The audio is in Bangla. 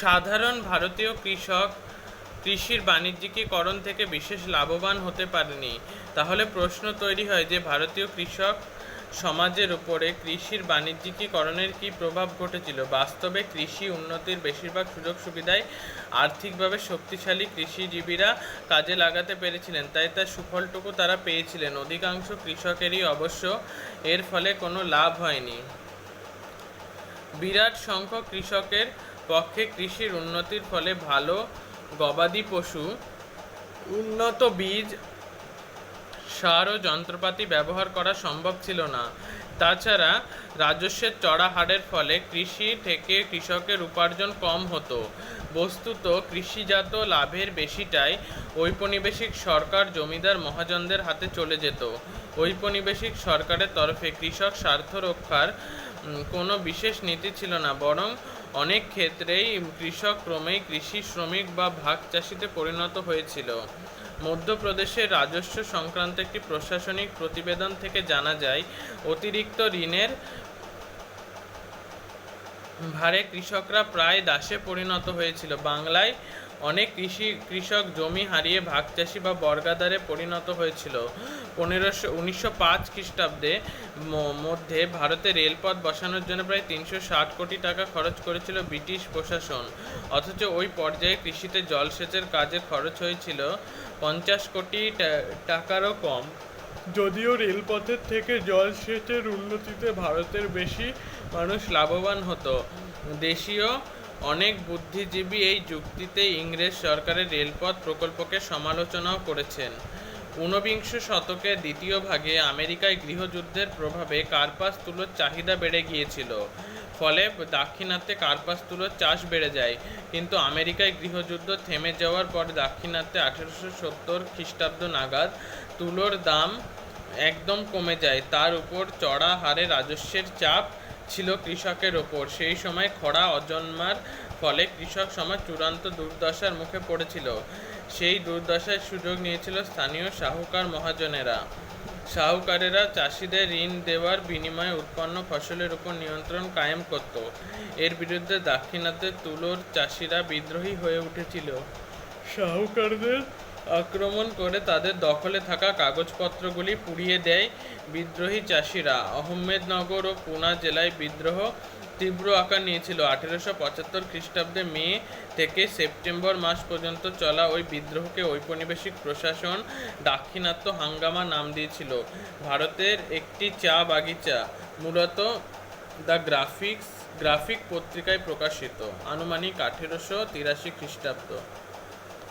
সাধারণ ভারতীয় কৃষক কৃষির বাণিজ্যিকীকরণ থেকে বিশেষ লাভবান হতে পারেনি। তাহলে প্রশ্ন তৈরি হয় যে ভারতীয় কৃষক সমাজের উপরে কৃষির বাণিজ্যিকীকরণের কী প্রভাব ঘটেছিল? বাস্তবে কৃষি উন্নতির বেশিরভাগ সুযোগ সুবিধাই আর্থিকভাবে শক্তিশালী কৃষিজীবীরা কাজে লাগাতে পেরেছিলেন, তাই তার সুফলটুকু তারা পেয়েছিলেন। অধিকাংশ কৃষকেরই অবশ্য এর ফলে কোনো লাভ হয়নি। বিরাট সংখ্যক কৃষকের পক্ষে কৃষির উন্নতির ফলে ভালো গবাদি পশু, উন্নত বীজ, সার ও যন্ত্রপাতি ব্যবহার করা সম্ভব ছিল না। তাছাড়া রাজস্বের চড়া হারের ফলে কৃষি থেকে কৃষকের উপার্জন কম হতো। বস্তুত কৃষিজাত লাভের বেশিটাই ঔপনিবেশিক সরকার জমিদার মহাজনদের হাতে চলে যেত। ঔপনিবেশিক সরকারের তরফে কৃষক স্বার্থ রক্ষার কোনো বিশেষ নীতি ছিল না, বরং অনেক ক্ষেত্রেই কৃষক ক্রমেই কৃষি শ্রমিক বা ভাগ চাষিতে পরিণত হয়েছিল। মধ্যপ্রদেশের রাজস্ব সংক্রান্ত একটি প্রশাসনিক প্রতিবেদন থেকে জানা যায়, অতিরিক্ত ঋণের ভারে কৃষকরা প্রায় দাসে পরিণত হয়েছিল। বাংলায় অনেক কৃষি কৃষক জমি হারিয়ে ভাগচাষি বা বর্গাদারে পরিণত হয়েছিল। পনেরোশো, উনিশশো পাঁচ খ্রিস্টাব্দে মধ্যে ভারতে রেলপথ বসানোর জন্য প্রায় তিনশো ষাট কোটি টাকা খরচ করেছিল ব্রিটিশ প্রশাসন। অথচ ওই পর্যায়ে কৃষিতে জলসেচের কাজে খরচ হয়েছিল পঞ্চাশ কোটি টাকারও কম। যদিও রেলপথের থেকে জলসেচের উন্নতিতে ভারতের বেশি মানুষ লাভবান হতো। দেশীয় অনেক বুদ্ধিজীবী এই যুক্তিতে ইংরেজ সরকারের রেলপথ প্রকল্পকে সমালোচনাও করেছেন। ঊনবিংশ শতকের দ্বিতীয় ভাগে আমেরিকায় গৃহযুদ্ধের প্রভাবে কার্পাস তুলোর চাহিদা বেড়ে গিয়েছিল। ফলে দাক্ষিণাত্যে কার্পাস তুলোর চাষ বেড়ে যায়। কিন্তু আমেরিকায় গৃহযুদ্ধ থেমে যাওয়ার পর দাক্ষিণাত্যে আঠেরোশো সত্তর খ্রিস্টাব্দ নাগাদ তুলোর দাম একদম কমে যায়। তার উপর চড়া হারে রাজস্বের চাপ ছিল কৃষকের ওপর সেই সময় খরা অজন্মার ফলে কৃষক সমাজ চূড়ান্ত দুর্দশার মুখে পড়েছিল। সেই দুর্দশার সুযোগ নিয়েছিল স্থানীয় সাহুকার মহাজনেরা। সাহুকারেরা চাষিদের ঋণ দেওয়ার বিনিময়ে উৎপন্ন ফসলের উপর নিয়ন্ত্রণ কায়েম করত। এর বিরুদ্ধে দাক্ষিণাত্যের তুলোর চাষিরা বিদ্রোহী হয়ে উঠেছিল। সাহুকারদের আক্রমণ করে তাদের দখলে থাকা কাগজপত্রগুলি পুড়িয়ে দেয় বিদ্রোহী চাষিরা। আহমেদনগর ও পুনা জেলায় বিদ্রোহ তীব্র আকার নিয়েছিল। আঠেরোশো পঁচাত্তর খ্রিস্টাব্দে মে থেকে সেপ্টেম্বর মাস পর্যন্ত চলা ওই বিদ্রোহকে ঔপনিবেশিক প্রশাসন দাক্ষিণাত্য হাঙ্গামা নাম দিয়েছিল। ভারতের একটি চা বাগিচা, মূলত দ্য গ্রাফিক্স, গ্রাফিক পত্রিকায় প্রকাশিত। আনুমানিক আঠেরোশো তিরাশি খ্রিস্টাব্দ।